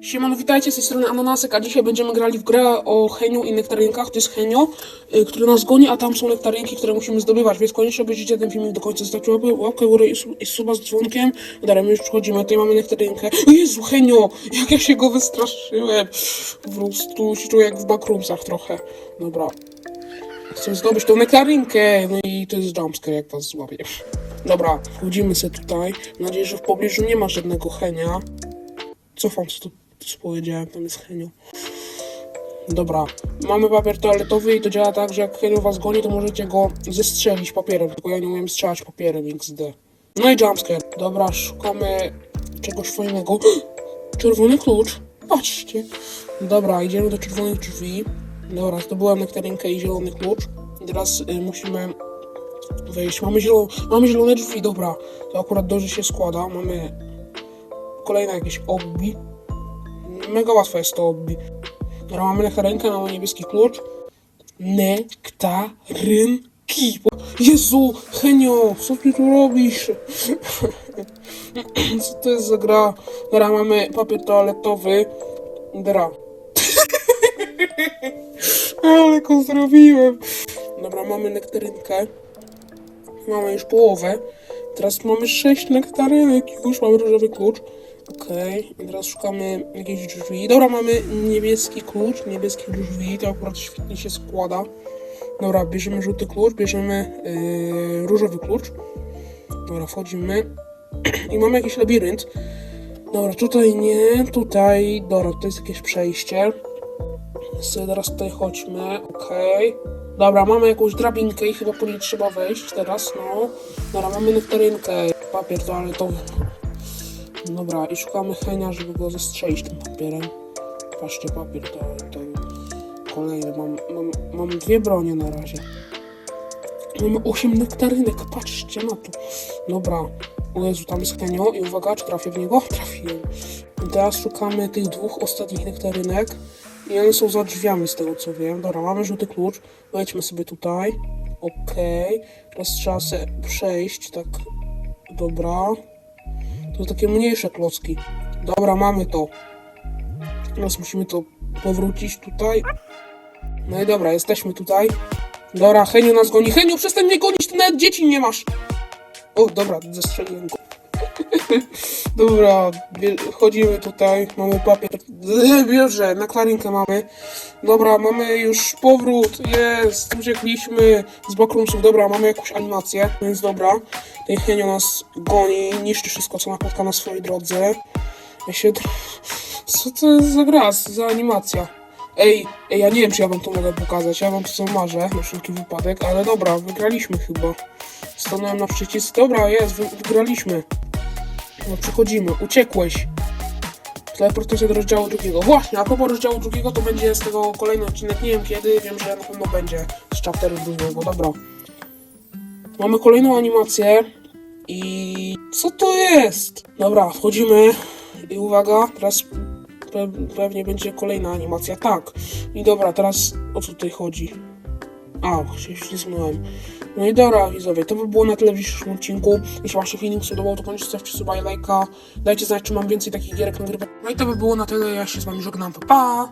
Siemano, witajcie z tej strony Ananasek, a dzisiaj będziemy grali w grę o Heniu i nektarynkach. To jest Henio, y, który nas goni, a tam są nektarynki, które musimy zdobywać, więc koniecznie obejrzyjcie ten filmik do końca. Zostawcie łapę, łapkę górę i, su- i suba z dzwonkiem. My już przechodzimy, tutaj mamy nektarynkę. O Jezu, Henio, jak ja się go wystraszyłem. Po prostu się czuję jak w backroomsach trochę. Dobra. Chcę zdobyć tą nektarynkę, no i to jest jumpscare, jak was złapię. Dobra, wchodzimy sobie tutaj. Mam nadzieję, że w pobliżu nie ma żadnego Henia. Cofam co tu co powiedziałem, tam jest Henio. Dobra, mamy papier toaletowy i to działa tak, że jak Henio was goni, to możecie go zestrzelić papierem, tylko ja nie umiem strzelać papierem XD. No i jumpscare. Dobra, szukamy czegoś fajnego. Czerwony klucz. Patrzcie. Dobra, idziemy do czerwonych drzwi. Dobra, zdobyłem nektarynkę i zielony klucz. Teraz y, musimy wejść. Mamy, zielone, mamy zielone drzwi, dobra. To akurat dobrze się składa. Mamy kolejne jakieś obbi. Mega łatwe jest to obbi. Dobra, mamy nektarynkę, mamy niebieski klucz. Nektarynki. Jezu, Henio, co ty tu robisz? co to jest za gra? Dobra, mamy papier toaletowy. Dobra. Ale go zrobiłem. Dobra, mamy nektarynkę. Mamy już połowę. Teraz mamy sześć nektarynek. Już mamy różowy klucz. Okej, i teraz szukamy jakichś drzwi. Dobra, mamy niebieski klucz, niebieskich drzwi. To akurat świetnie się składa. Dobra, bierzemy żółty klucz, bierzemy yy, różowy klucz. Dobra, wchodzimy. I mamy jakiś labirynt. Dobra, tutaj nie, tutaj. Dobra, to jest jakieś przejście. Sobie teraz tutaj chodźmy, okej. Dobra, mamy jakąś drabinkę i chyba po niej trzeba wejść teraz, no. Dobra, mamy nektarynkę, papier toaletowy. Dobra, i szukamy Henia, żeby go zestrzelić tym papierem. Patrzcie, papier toaletowy. Kolejny, mam, mam, mam dwie bronie na razie. Mamy 8 nektarynek, patrzcie na to. Dobra, o Jezu, tam jest Henio i uwaga, czy trafię w niego? Trafiłem. I teraz szukamy tych dwóch ostatnich nektarynek. I one są za drzwiami z tego co wiem. Dobra, mamy żółty klucz. Wejdźmy sobie tutaj. Okej. Teraz trzeba sobie przejść, tak. Dobra. To takie mniejsze klocki. Dobra, mamy to. Teraz musimy to powrócić tutaj. No i dobra, jesteśmy tutaj. Dobra, Henio nas goni. Henio, przestań mnie gonić, ty nawet dzieci nie masz. O, dobra, zestrzeliłem go. Dobra, chodzimy tutaj, mamy papier, bierze, na klarinkę mamy. Dobra, mamy już powrót, jest, uciekliśmy z backroomsów, dobra, mamy jakąś animację, więc dobra. Ten Henio nas goni, niszczy wszystko, co napotka na swojej drodze. Ja się... Co to jest za gra, za animacja? Ej, ej, ja nie wiem, czy ja wam to mogę pokazać, ja wam to co marzę, na wszelki wypadek, ale dobra, wygraliśmy chyba. Stanąłem na przycisk, dobra, jest, wy- wygraliśmy. No, przechodzimy. Uciekłeś. Teleportacja do rozdziału drugiego. Właśnie, a propos rozdziału drugiego, to będzie z tego kolejny odcinek. Nie wiem kiedy, wiem, że na pewno będzie z chapteru drugiego. Dobra. Mamy kolejną animację. I co to jest? Dobra, wchodzimy. I uwaga, teraz pe pewnie będzie kolejna animacja. Tak. I dobra, teraz o co tutaj chodzi? A, się ślizgnąłem. No i dobra, widzowie, to by było na tyle w dzisiejszym odcinku. Jeśli wam się filmik spodobał, to koniecznie zostawcie suba i lajka. Dajcie znać, czy mam więcej takich gierek nagrywać. No i to by było na tyle, ja się z wami żegnam, pa! pa!